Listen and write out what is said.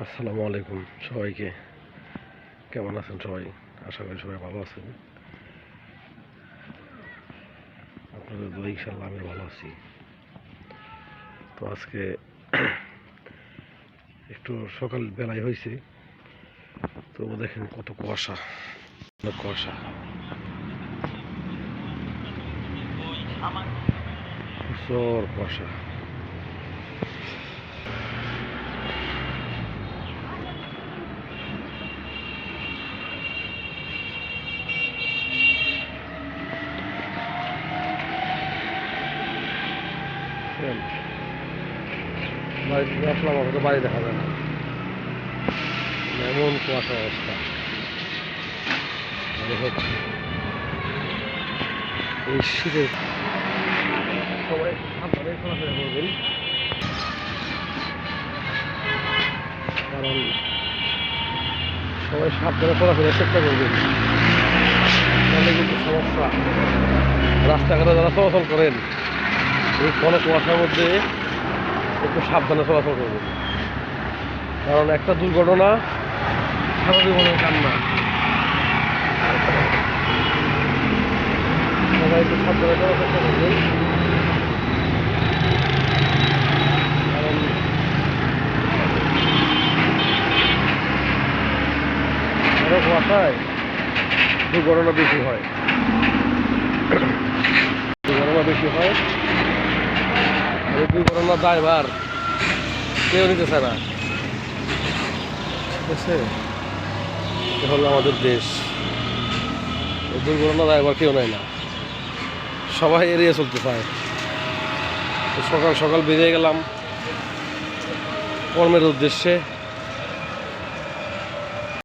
আসসালামু আলাইকুম সবাইকে। কেমন আছেন সবাই? আশা করি সবাই ভালো আছেন। আপনাদের দোয়া ইনশাল্লাহ আমি ভালো আছি। তো আজকে একটু সকাল বেলায় হয়েছে। তো দেখেন কত কুয়াশা। অনেক কুয়াশা। প্রচুর কুয়াশা। বুঝলেন? বাড়ি দেখা যায় না। এমন কুয়াশা অবস্থা। এই শীতের সবাই সাবধানে চলাফেরা কারণ সবাই সাবধানে চলাফেরার চেষ্টা করবেন। কিন্তু সমস্যা। রাস্তাঘাটে যারা চলাচল করেন এই ঘন কুয়াশার মধ্যে একটু সাবধানে চলাচল করবেন কারণ একটা দুর্ঘটনা সারা জীবনের কান্না। একটু সাবধানে চলার চেষ্টা করবেন দুর্ঘটনা বেশি হয়। দুর্ঘটনা বেশি হয়। দুর্ঘটনার দায়ভার। কেউ নিতে চায় না। ঠিক আছে? এটা হলো আমাদের দেশ। দুর্ঘটনা ড্রাইভার কেউ নেয় না। সবাই এড়িয়ে চলতে চায়। সকাল সকাল বেরিয়ে গেলাম। কর্মের উদ্দেশ্যে।